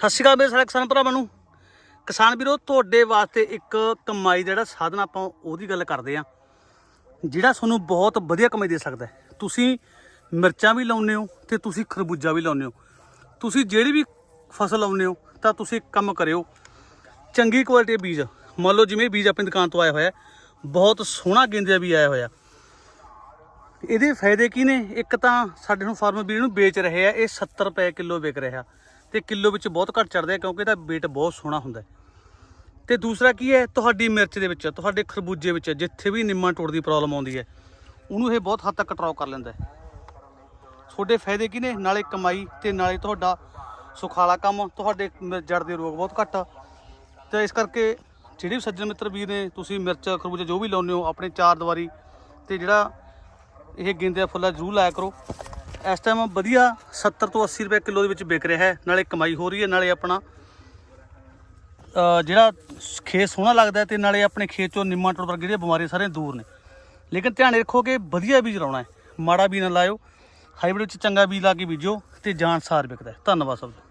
ਸਤਿ ਸ਼੍ਰੀ ਅਕਾਲ ਮੇਰੇ ਸਾਰੇ ਕਿਸਾਨ ਭਰਾਵਾਂ ਨੂੰ। ਕਿਸਾਨ ਵੀਰੋ, ਤੁਹਾਡੇ ਵਾਸਤੇ ਇੱਕ ਕਮਾਈ ਦਾ ਜਿਹੜਾ ਸਾਧਨ ਆਪਾਂ ਉਹਦੀ ਗੱਲ ਕਰਦੇ ਆ ਜਿਹੜਾ ਤੁਹਾਨੂੰ ਬਹੁਤ ਵਧੀਆ ਕਮਾਈ ਦੇ ਸਕਦਾ ਤੁਸੀਂ ਮਿਰਚਾਂ ਵੀ ਲਾਉਂਦੇ ਹੋ ਤੇ ਤੁਸੀਂ ਖਰਬੂਜਾ ਵੀ ਲਾਉਂਦੇ ਹੋ। ਤੁਸੀਂ ਜਿਹੜੀ ਵੀ ਫਸਲ ਲਾਉਂਦੇ ਹੋ ਤਾਂ ਤੁਸੀਂ ਇੱਕ ਕੰਮ ਕਰਿਓ, ਚੰਗੀ ਕੁਆਲਿਟੀ ਦੇ ਬੀਜ। ਮੰਨ ਲਓ ਜਿਵੇਂ ਬੀਜ ਆਪਣੀ ਦੁਕਾਨ ਤੋਂ ਆਇਆ ਹੋਇਆ, ਬਹੁਤ ਸੋਹਣਾ ਗੇਂਦਿਆ ਵੀ ਆਇਆ ਹੋਇਆ। ਇਹਦੇ ਫਾਇਦੇ ਕੀ ਨੇ? ਇੱਕ ਤਾਂ ਸਾਡੇ ਨੂੰ ਫਾਰਮ ਵੀਰ ਨੂੰ ਵੇਚ ਰਹੇ ਆ, ਇਹ 70 ਰੁਪਏ ਕਿਲੋ ਵਿਕ ਰਿਹਾ। ਤੇ ਕਿਲੋ ਵਿੱਚ ਬਹੁਤ ਘੱਟ ਚੜਦਾ ਕਿਉਂਕਿ ਇਹਦਾ weight ਬਹੁਤ ਸੋਹਣਾ ਹੁੰਦਾ ਹੈ। ਤੇ ਦੂਸਰਾ ਕੀ ਹੈ, ਤੁਹਾਡੀ ਮਿਰਚ ਦੇ ਵਿੱਚ, ਤੁਹਾਡੇ ਖਰਬੂਜੇ ਵਿੱਚ, ਜਿੱਥੇ ਵੀ ਨਿੰਮਾ ਟੁੱਟ ਦੀ ਪ੍ਰੋਬਲਮ ਆਉਂਦੀ ਹੈ, ਉਹਨੂੰ ਇਹ ਬਹੁਤ ਹੱਦ ਤੱਕ ਕੰਟਰੋਲ ਕਰ ਲੈਂਦਾ ਹੈ। ਤੁਹਾਡੇ ਫਾਇਦੇ ਕੀ ਨੇ? ਨਾਲੇ ਕਮਾਈ ਤੇ ਨਾਲੇ ਤੁਹਾਡਾ ਸੁਖਾਲਾ ਕੰਮ, ਤੁਹਾਡੇ ਜੜ ਦੇ ਰੋਗ ਬਹੁਤ ਘੱਟ ਤੇ ਇਸ ਕਰਕੇ ਜਿਹੜੇ ਵੀ ਸੱਜਣ ਮਿੱਤਰ ਵੀਰ ਨੇ, ਤੁਸੀਂ ਮਿਰਚ, ਖਰਬੂਜਾ ਜੋ ਵੀ ਲਾਉਂਦੇ ਹੋ, ਆਪਣੇ ਚਾਰ ਦੀਵਾਰੀ ਤੇ ਜਿਹੜਾ ਇਹ ਗੇਂਦੇ ਦਾ ਫੁੱਲਾ ਜ਼ਰੂਰ ਲਾਇਆ ਕਰੋ। ਇਸ ਟਾਈਮ ਵਧੀਆ 70 ਤੋਂ 80 ਰੁਪਏ ਕਿਲੋ ਦੇ ਵਿੱਚ ਵਿਕ ਰਿਹਾ ਹੈ। ਨਾਲੇ ਕਮਾਈ ਹੋ ਰਹੀ ਹੈ, ਨਾਲੇ ਆਪਣਾ ਜਿਹੜਾ ਖੇਤ ਸੋਹਣਾ ਲੱਗਦਾ ਹੈ ਤੇ ਨਾਲੇ ਆਪਣੇ ਖੇਤ ਚੋਂ ਨਿੰਮਾ ਟੁੱਟ ਵਰਗੀ ਜਿਹੜੀਆਂ ਬਿਮਾਰੀਆਂ ਸਾਰੀਆਂ ਦੂਰ ਨੇ। ਲੇਕਿਨ ਧਿਆਨ ਰੱਖੋ ਕਿ ਵਧੀਆ ਬੀਜ ਲਾਉਣਾ ਹੈ। ਮਾੜਾ ਬੀਜ ਨਾ ਲਾਇਓ। ਹਾਈਬ੍ਰਿਡ ਵਿੱਚ ਚੰਗਾ ਬੀਜ ਲਾ ਕੇ ਬੀਜੋ ਤੇ ਜਾਨ ਸਾਰ ਵਿਕਦਾ ਧੰਨਵਾਦ ਸਭ ਦਾ।